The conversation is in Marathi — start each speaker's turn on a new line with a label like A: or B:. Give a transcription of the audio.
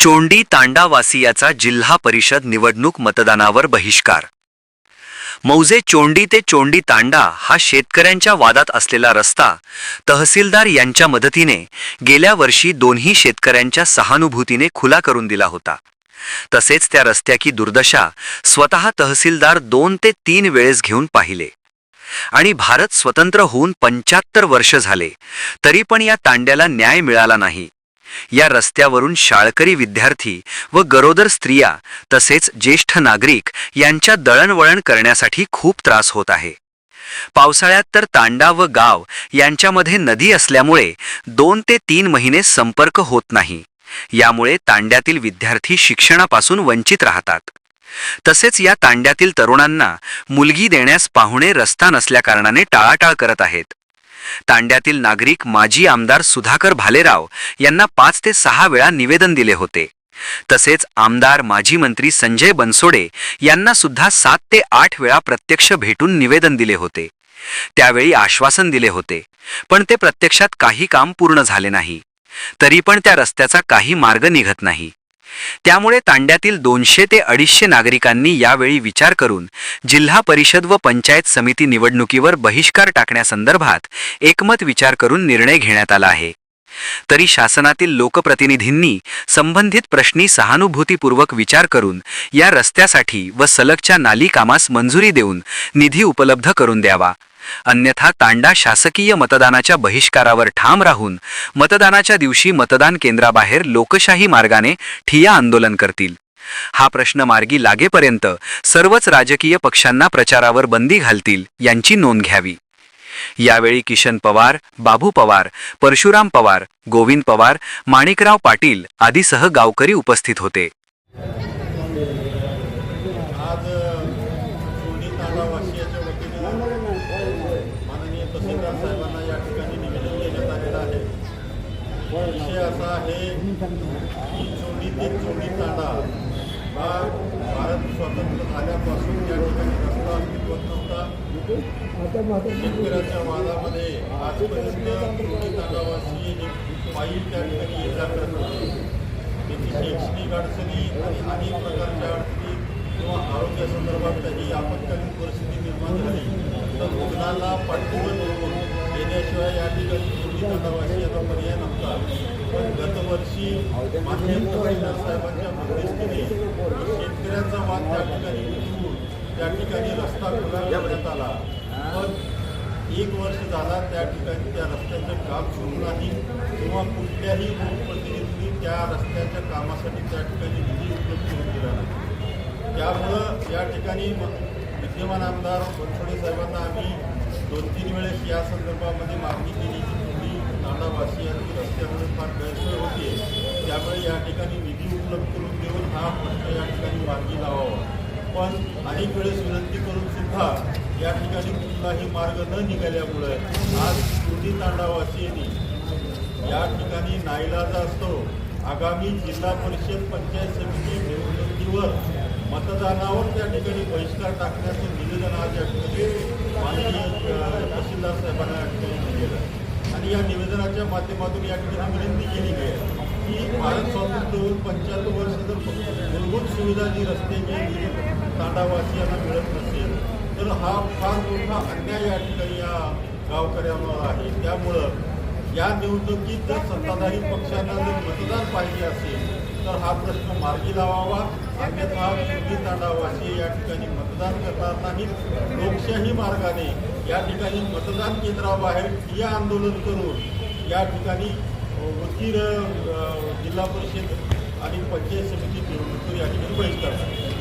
A: चोंडी तांडावासियाचा जिल्हा परिषद निवडणूक मतदानावर बहिष्कार. मौजे चोंडी ते चोंडी तांडा हा शेतकऱ्यांच्या वादात असलेला रस्ता तहसीलदार यांच्या मदतीने गेल्या वर्षी दोन्ही शेतकऱ्यांच्या सहानुभूतीने खुला करून दिला होता. तसेच त्या रस्त्याची दुर्दशा स्वतः तहसीलदार दोन ते तीन वेळेस घेऊन पाहिले. आणि भारत स्वतंत्र होऊन पंच्याहत्तर वर्ष झाले तरी पण या तांड्याला न्याय मिळाला नाही. या रस्त्यावरून शाळकरी विद्यार्थी व गरोदर स्त्रिया तसेच ज्येष्ठ नागरिक यांच्या दळणवळण करण्यासाठी खूप त्रास होत आहे. पावसाळ्यात तर तांडा व गाव यांच्यामध्ये नदी असल्यामुळे दोन ते तीन महिने संपर्क होत नाही. यामुळे तांड्यातील विद्यार्थी शिक्षणापासून वंचित राहतात. तसेच या तांड्यातील तरुणांना मुलगी देण्यास पाहुणे रस्ता नसल्याकारणाने टाळाटाळ करत आहेत. तांड्यातील नागरिक माजी आमदार सुधाकर भालेराव यांना पाच ते सहा वेळा निवेदन दिले होते. तसेच आमदार माजी मंत्री संजय बनसोडे यांना सुद्धा सात ते आठ वेळा प्रत्यक्ष भेटून निवेदन दिले होते. त्यावेळी आश्वासन दिले होते. पण ते प्रत्यक्षात काही काम पूर्ण झाले नाही. तरी पण त्या रस्त्याचा काही मार्ग निघत नाही. त्यामुळे तांड्यातील दोनशे ते अडीचशे नागरिकांनी यावेळी विचार करून जिल्हा परिषद व पंचायत समिती निवडणुकीवर बहिष्कार टाकण्यासंदर्भात एकमत विचार करून निर्णय घेण्यात आला आहे. तरी शासनातील लोकप्रतिनिधींनी संबंधित प्रश्नी सहानुभूतीपूर्वक विचार करून या रस्त्यासाठी व सलगच्या नाली कामास मंजुरी देऊन निधी उपलब्ध करून द्यावा. अन्यथा तांडा शासकीय मतदानाच्या बहिष्कारावर ठाम राहून मतदानाच्या दिवशी मतदान केंद्राबाहेर लोकशाही मार्गाने ठिया आंदोलन करतील. हा प्रश्न मार्गी लागेपर्यंत सर्वच राजकीय पक्षांना प्रचारावर बंदी घालतील यांची नोंद घ्यावी. यावेळी किशन पवार बाबू पवार परशुराम पवार गोविंद पवार माणिकराव पाटील आदीसह गावकरी उपस्थित होते.
B: आज विषय असा आहे की चोंडी ते तांडा हा भारत स्वतंत्र झाल्यापासून या ठिकाणी रस्ता अस्तित्वात नव्हता. शेतकऱ्याच्या वादामध्ये आजपर्यंत चोरी तांडावाशी पायी त्या ठिकाणी ये जा करत होती. त्याची शैक्षणिक अडचणी आणि अनेक प्रकारच्या अडचणी किंवा आरोग्यासंदर्भात काही आपत्कालीन परिस्थिती निर्माण झाली. तर रुग्णाला पाठवून करून येण्याशिवाय या ठिकाणी चोरी तांडावाशी याचा पर्याय वर्षी माननीय साहेबांच्या मध्यस्थीने शेतकऱ्यांचा वाद त्या ठिकाणी त्या ठिकाणी रस्ता खुला करण्यात आला. पण एक वर्ष झाला त्या ठिकाणी त्या रस्त्याचं काम सुरू नाही किंवा कुठल्याही लोकप्रतिनिधींनी त्या रस्त्याच्या कामासाठी त्या ठिकाणी निधी उपलब्ध करून दिला नाही. त्यामुळं या ठिकाणी विद्यमान आमदार बनसोडे साहेबांना आम्ही दोन तीन वेळेस या संदर्भामध्ये मागणी केली की रस्त्यामुळे फार गैरसोय होते. त्यामुळे या ठिकाणी निधी उपलब्ध करून देऊन हा प्रश्न या ठिकाणी मार्गी लावावा. पण अनेक वेळेस विनंती करून सुद्धा या ठिकाणी कुठलाही मार्ग न निघाल्यामुळे आज कृती तांडावासियांनी या ठिकाणी नाईलाज असतो आगामी जिल्हा परिषद पंचायत समिती निवडणुकीवर मतदानावर त्या ठिकाणी बहिष्कार टाकण्याचं निवेदन आज या ठिकाणी माननीय तहसीलदार साहेबांना या ठिकाणी दिलेलं आणि या माध्यमातून या ठिकाणी विनंती केली आहे की भारत स्वातंत्र्य होऊन पंच्याहत्तर वर्ष जर मूलभूत सुविधा जी रस्ते जी तांडावासियांना मिळत नसेल तर हा फार मोठा अन्याय या ठिकाणी या गावकऱ्यांवर आहे. त्यामुळं या निवडणुकीत जर सत्ताधारी पक्षांना जर मतदान पाहिजे असेल तर हा प्रश्न मार्गी लावावा. अन्यथा पूर्वी तांडावासी या ठिकाणी मतदान करणार नाहीत लोकशाही मार्गाने या ठिकाणी मतदान केंद्राबाहेर ठिय्या आंदोलन करून या ठिकाणी अ, वकील जिल्हा परिषद आणि पंचायत समिती निवडणूक या ठिकाणी बहिष्कार करतात